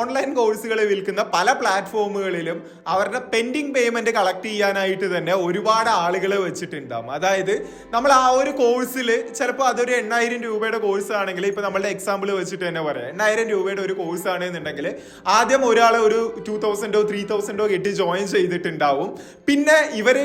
Online കോഴ്സുകൾ വിൽക്കുന്ന പല പ്ലാറ്റ്ഫോമുകളിലും അവരുടെ പെൻഡിങ് പേയ്മെന്റ് കളക്ട് ചെയ്യാനായിട്ട് തന്നെ ഒരുപാട് ആളുകൾ വെച്ചിട്ടുണ്ടാവും. അതായത് നമ്മൾ ആ ഒരു കോഴ്സിൽ ചിലപ്പോൾ അതൊരു എണ്ണായിരം രൂപയുടെ കോഴ്സ് ആണെങ്കിൽ ഇപ്പൊ നമ്മളുടെ എക്സാമ്പിൾ വെച്ചിട്ട് തന്നെ പറയാം. എണ്ണായിരം രൂപയുടെ ഒരു കോഴ്സ് ആണെന്നുണ്ടെങ്കിൽ ആദ്യം ഒരാളെ ഒരു ടു തൗസൻഡോ ത്രീ തൗസൻഡോ കെട്ടി ജോയിൻ ചെയ്തിട്ടുണ്ടാവും. പിന്നെ ഇവർ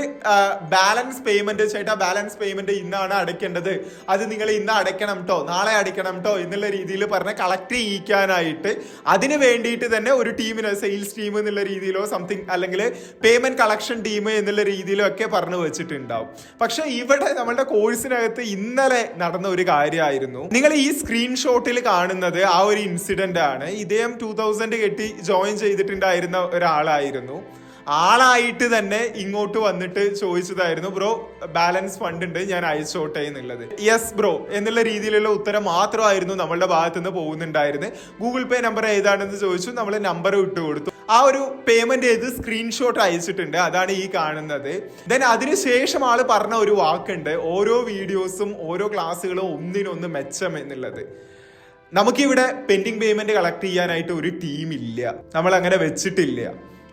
ബാലൻസ് പേയ്മെന്റ് ചേട്ടാ ബാലൻസ് പേയ്മെന്റ് ഇന്നാണ് അടയ്ക്കേണ്ടത്. അത് നിങ്ങൾ ഇന്ന് അടയ്ക്കണം കേട്ടോ നാളെ അടയ്ക്കണം കേട്ടോ എന്നുള്ള രീതിയിൽ പറഞ്ഞ് കളക്ട് ചെയ്യിക്കാനായിട്ട് അതിന് വേണ്ടിയിട്ട് തന്നെ ഒരു ടീമിന് സെയിൽസ് ടീം എന്നുള്ള രീതിയിലോ സംതിങ് അല്ലെങ്കിൽ പേയ്മെന്റ് കളക്ഷൻ ടീം എന്നുള്ള രീതിയിലോ ഒക്കെ പറഞ്ഞു വെച്ചിട്ടുണ്ടാവും. പക്ഷെ ഇവിടെ നമ്മളുടെ കോഴ്സിനകത്ത് ഇന്നലെ നടന്ന ഒരു കാര്യമായിരുന്നു. നിങ്ങൾ ഈ സ്ക്രീൻഷോട്ടിൽ കാണുന്നത് ആ ഒരു ഇൻസിഡന്റ് ആണ്. ഇദ്ദേഹം ടൂ തൗസൻഡ് കെട്ടി ജോയിൻ ചെയ്തിട്ടുണ്ടായിരുന്ന ഒരാളായിരുന്നു. ആളായിട്ട് തന്നെ ഇങ്ങോട്ട് വന്നിട്ട് ചോദിച്ചതായിരുന്നു ബ്രോ ബാലൻസ് ഫണ്ട് ഉണ്ട് ഞാൻ അയച്ചോട്ടെ എന്നുള്ളത്. യെസ് ബ്രോ എന്നുള്ള രീതിയിലുള്ള ഉത്തരം മാത്രമായിരുന്നു നമ്മളുടെ ഭാഗത്ത് നിന്ന് പോകുന്നുണ്ടായിരുന്നത്. ഗൂഗിൾ പേ നമ്പർ ഏതാണെന്ന് ചോദിച്ചു നമ്മൾ നമ്പർ ഇട്ട് കൊടുത്തു. ആ ഒരു പേയ്മെന്റ് ചെയ്ത് സ്ക്രീൻഷോട്ട് അയച്ചിട്ടുണ്ട് അതാണ് ഈ കാണുന്നത്. ദെൻ അതിനുശേഷം ആൾ പറഞ്ഞ ഒരു വാക്കുണ്ട് ഓരോ വീഡിയോസും ഓരോ ക്ലാസ്സുകളും ഒന്നിനൊന്ന് മെച്ചം എന്നുള്ളത്. നമുക്കിവിടെ പെൻഡിങ് പേയ്മെന്റ് കളക്ട് ചെയ്യാനായിട്ട് ഒരു ടീം ഇല്ല നമ്മൾ അങ്ങനെ വെച്ചിട്ടില്ല.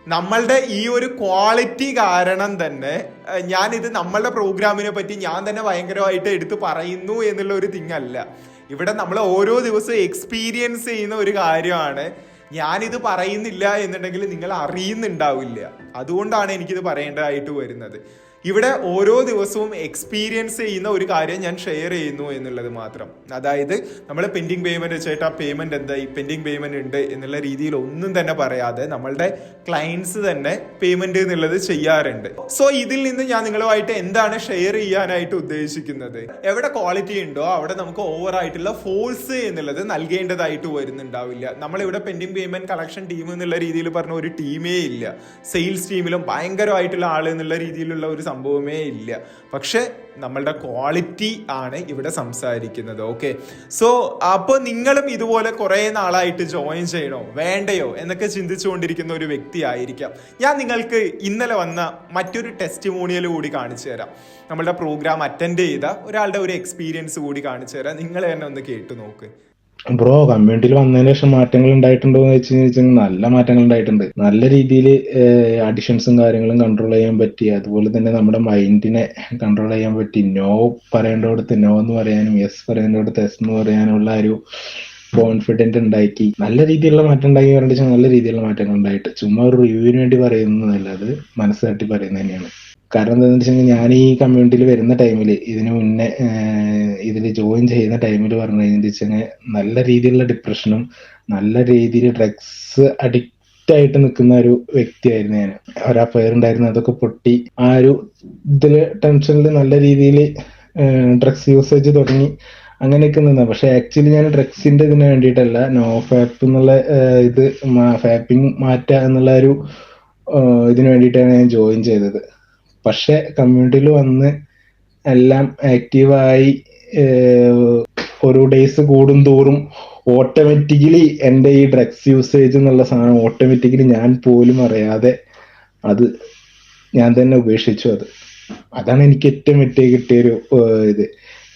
നമ്മളുടെ ഈ ഒരു ക്വാളിറ്റി കാരണം തന്നെ ഞാൻ ഇത് നമ്മളുടെ പ്രോഗ്രാമിനെ പറ്റി ഞാൻ തന്നെ ഭയങ്കരമായിട്ട് എടുത്തു പറയുന്നു എന്നുള്ള ഒരു തിങ് അല്ല. ഇവിടെ നമ്മൾ ഓരോ ദിവസവും എക്സ്പീരിയൻസ് ചെയ്യുന്ന ഒരു കാര്യമാണ്. ഞാനിത് പറയുന്നില്ല എന്നുണ്ടെങ്കിൽ നിങ്ങൾ അറിയുന്നുണ്ടാവില്ല. അതുകൊണ്ടാണ് എനിക്കിത് പറയേണ്ടതായിട്ട് വരുന്നത്. ഇവിടെ ഓരോ ദിവസവും എക്സ്പീരിയൻസ് ചെയ്യുന്ന ഒരു കാര്യം ഞാൻ ഷെയർ ചെയ്യുന്നു എന്നുള്ളത് മാത്രം. അതായത് നമ്മൾ പെൻഡിങ് പേയ്മെന്റ് ആ പേയ്മെന്റ് എന്തായി പെൻഡിങ് പേയ്മെന്റ് ഉണ്ട് എന്നുള്ള രീതിയിൽ ഒന്നും തന്നെ പറയാതെ നമ്മളുടെ ക്ലയൻസ് തന്നെ പേയ്മെന്റ് എന്നുള്ളത് ചെയ്യാറുണ്ട്. സോ ഇതിൽ നിന്ന് ഞാൻ നിങ്ങളുമായിട്ട് എന്താണ് ഷെയർ ചെയ്യാനായിട്ട് ഉദ്ദേശിക്കുന്നത്? എവിടെ ക്വാളിറ്റി ഉണ്ടോ അവിടെ നമുക്ക് ഓവർ ആയിട്ടുള്ള ഫോഴ്സ് എന്നുള്ളത് നൽകേണ്ടതായിട്ട് വരുന്നുണ്ടാവില്ല. നമ്മളിവിടെ പെൻഡിങ് പേയ്മെന്റ് കളക്ഷൻ ടീം എന്നുള്ള രീതിയിൽ പറഞ്ഞ ഒരു ടീമേ ഇല്ല. സെയിൽസ് ടീമിലും ഭയങ്കരമായിട്ടുള്ള ആൾ എന്നുള്ള രീതിയിലുള്ള ഒരു സംഭവമേ ഇല്ല. പക്ഷെ നമ്മളുടെ ക്വാളിറ്റി ആണ് ഇവിടെ സംസാരിക്കുന്നത് ഓക്കെ സോ അപ്പോൾ നിങ്ങളും ഇതുപോലെ കുറേ നാളായിട്ട് ജോയിൻ ചെയ്യണോ? വേണ്ടയോ? എന്നൊക്കെ ചിന്തിച്ചുകൊണ്ടിരിക്കുന്ന ഒരു വ്യക്തി ആയിരിക്കാം. ഞാൻ നിങ്ങൾക്ക് ഇന്നലെ വന്ന മറ്റൊരു ടെസ്റ്റിമോണിയൽ കൂടി കാണിച്ചു തരാം. നമ്മളുടെ പ്രോഗ്രാം അറ്റൻഡ് ചെയ്ത ഒരാളുടെ ഒരു എക്സ്പീരിയൻസ് കൂടി കാണിച്ചു തരാം. നിങ്ങൾ തന്നെ ഒന്ന് കേട്ടു നോക്ക്. ബ്രോ കമ്മ്യൂണിറ്റിയിൽ വന്നതിന് ശേഷം മാറ്റങ്ങൾ ഉണ്ടായിട്ടുണ്ടോ എന്ന് വെച്ച് കഴിഞ്ഞാൽ നല്ല മാറ്റങ്ങൾ ഉണ്ടായിട്ടുണ്ട്. നല്ല രീതിയിൽ അഡിഷൻസും കാര്യങ്ങളും കൺട്രോൾ ചെയ്യാൻ പറ്റി. അതുപോലെ തന്നെ നമ്മുടെ മൈൻഡിനെ കൺട്രോൾ ചെയ്യാൻ പറ്റി. നോ പറയേണ്ടടുത്ത് നോ എന്ന് പറയാനും യെസ് പറയേണ്ടടുത്ത് എസ് എന്ന് പറയാനുള്ള ഒരു കോൺഫിഡന്റ് ഉണ്ടാക്കി. നല്ല രീതിയിലുള്ള മാറ്റം ഉണ്ടാക്കി പറഞ്ഞിട്ട് നല്ല രീതിയിലുള്ള മാറ്റങ്ങൾ ഉണ്ടായിട്ട്. ചുമ്മാ ഒരു റിവ്യൂവിന് വേണ്ടി പറയുന്നതല്ല അത് മനസ്സ് തട്ടി പറയുന്നത് തന്നെയാണ്. കാരണം എന്താണെന്ന് വെച്ചിട്ടുണ്ടെങ്കിൽ ഞാൻ ഈ കമ്മ്യൂണിറ്റിയിൽ വരുന്ന ടൈമിൽ ഇതിന് മുന്നേ ഇതിൽ ജോയിൻ ചെയ്യുന്ന ടൈമിൽ പറഞ്ഞു കഴിഞ്ഞാൽ നല്ല രീതിയിലുള്ള ഡിപ്രഷനും നല്ല രീതിയിൽ ഡ്രഗ്സ് അഡിക്റ്റ് ആയിട്ട് നിൽക്കുന്ന ഒരു വ്യക്തിയായിരുന്നു ഞാൻ ഒരു അഫയർ ഉണ്ടായിരുന്നു അതൊക്കെ പൊട്ടി. ആ ഒരു ഇതിൽ ടെൻഷനിൽ നല്ല രീതിയിൽ ഡ്രഗ്സ് യൂസേജ് തുടങ്ങി. അങ്ങനെയൊക്കെ നിന്ന. പക്ഷെ ആക്ച്വലി ഞാൻ ഡ്രഗ്സിന്റെ ഇതിന് വേണ്ടിയിട്ടല്ല നോ ഫാപ്പ് എന്നുള്ള ഇത് ഫാപ്പിംഗ് മാറ്റുക എന്നുള്ള ഒരു ഇതിന് വേണ്ടിയിട്ടാണ് ഞാൻ ജോയിൻ ചെയ്തത്. പക്ഷെ കമ്മ്യൂണിറ്റിയിൽ വന്ന് എല്ലാം ആക്റ്റീവായി ഒരു ഡേയ്സ് കൂടും തോറും ഓട്ടോമാറ്റിക്കലി എന്റെ ഈ ഡ്രഗ്സ് യൂസേജ് എന്നുള്ള സാധനം ഓട്ടോമാറ്റിക്കലി ഞാൻ പോലും അറിയാതെ അത് ഞാൻ തന്നെ ഉപേക്ഷിച്ചു. അത് അതാണ് എനിക്ക് ഏറ്റവും ഏറ്റവും കിട്ടിയൊരു ഇത്.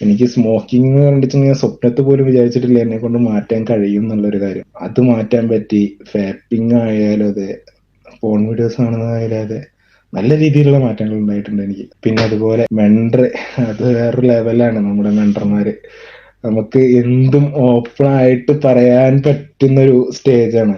എനിക്ക് സ്മോക്കിംഗ് എന്ന് പറഞ്ഞിട്ട് ഞാൻ സ്വപ്നത്ത് പോലും വിചാരിച്ചിട്ടില്ല എന്നെ കൊണ്ട് മാറ്റാൻ കഴിയും എന്നുള്ളൊരു കാര്യം. അത് മാറ്റാൻ പറ്റി. ഫാപ്പിംഗ് ആയാലും അതെ ഫോൺ വീഡിയോസ് ആണെന്നായാലും അതെ. നല്ല രീതിയിലുള്ള മാറ്റങ്ങൾ ഉണ്ടായിട്ടുണ്ട് എനിക്ക്. പിന്നെ അതുപോലെ മെൻഡർ അത് വേറൊരു ലെവലാണ് നമ്മുടെ മെൻഡർമാര് നമുക്ക് എന്തും ഓപ്പൺ ആയിട്ട് പറയാൻ പറ്റുന്ന ഒരു സ്റ്റേജാണ്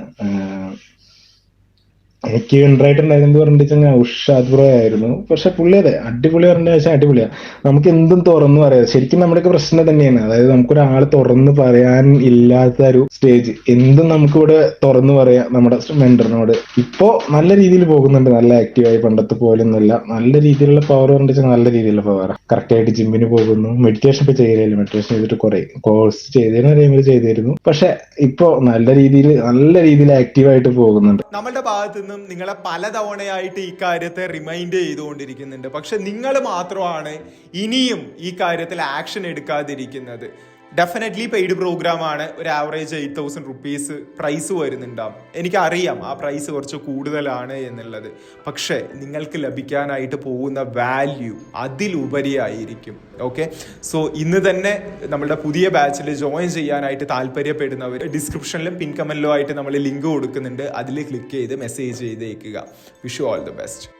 എനിക്ക് ഉണ്ടായിട്ടുണ്ടായിരുന്നു പറഞ്ഞിട്ടുണ്ടെങ്കിൽ ഉഷാദ് ബ്രോ ആയിരുന്നു പക്ഷെ പുള്ളി അതെ അടിപൊളി പറഞ്ഞ വെച്ചാൽ അടിപൊളിയാ. നമുക്ക് എന്തും തുറന്നു പറയാം. ശരിക്കും നമ്മുടെയൊക്കെ പ്രശ്നം തന്നെയാണ്. അതായത് നമുക്കൊരാൾ തുറന്നു പറയാൻ ഇല്ലാത്ത ഒരു സ്റ്റേജ് എന്തും നമുക്കിവിടെ തുറന്നു പറയാം നമ്മുടെ മെന്ററിനോട് ഇപ്പോ നല്ല രീതിയിൽ പോകുന്നുണ്ട്. നല്ല ആക്റ്റീവായി പണ്ടത്തെ പോലൊന്നുമല്ല നല്ല രീതിയിലുള്ള പവർ പറഞ്ഞിട്ട് നല്ല രീതിയിലുള്ള പവർ കറക്റ്റ് ആയിട്ട് ജിമ്മിന് പോകുന്നു. മെഡിറ്റേഷൻ ഇപ്പൊ ചെയ്തില്ല മെഡിറ്റേഷൻ ചെയ്തിട്ട് കുറെ കോഴ്സ് ചെയ്തതിന് ടൈമിൽ ചെയ്തിരുന്നു. പക്ഷെ ഇപ്പോ നല്ല രീതിയിൽ നല്ല രീതിയിൽ ആക്റ്റീവായിട്ട് പോകുന്നുണ്ട്. നമ്മുടെ ഭാഗത്ത് നിന്നും നിങ്ങളെ പലതവണയായിട്ട് ഈ കാര്യത്തെ റിമൈൻഡ് ചെയ്തുകൊണ്ടിരിക്കുന്നുണ്ട്. പക്ഷെ നിങ്ങൾ മാത്രമാണ് ഇനിയും ഈ കാര്യത്തിൽ ആക്ഷൻ എടുക്കാതിരിക്കുന്നത്. ഡെഫിനറ്റ്ലി പെയ്ഡ് പ്രോഗ്രാം ആണ്. ഒരു average eight thousand rupees price വരുന്നുണ്ടാവും. എനിക്കറിയാം ആ പ്രൈസ് കുറച്ച് കൂടുതലാണ് എന്നുള്ളത്. പക്ഷേ നിങ്ങൾക്ക് ലഭിക്കാനായിട്ട് പോകുന്ന വാല്യൂ അതിലുപരിയായിരിക്കും. ഓക്കെ സോ ഇന്ന് തന്നെ നമ്മളുടെ പുതിയ ബാച്ചിൽ ജോയിൻ ചെയ്യാനായിട്ട് താല്പര്യപ്പെടുന്നവർ ഡിസ്ക്രിപ്ഷനിലും പിൻ ആയിട്ട് നമ്മൾ ലിങ്ക് കൊടുക്കുന്നുണ്ട്. അതിൽ ക്ലിക്ക് ചെയ്ത് മെസ്സേജ് ചെയ്തേക്കുക. Vishu all the best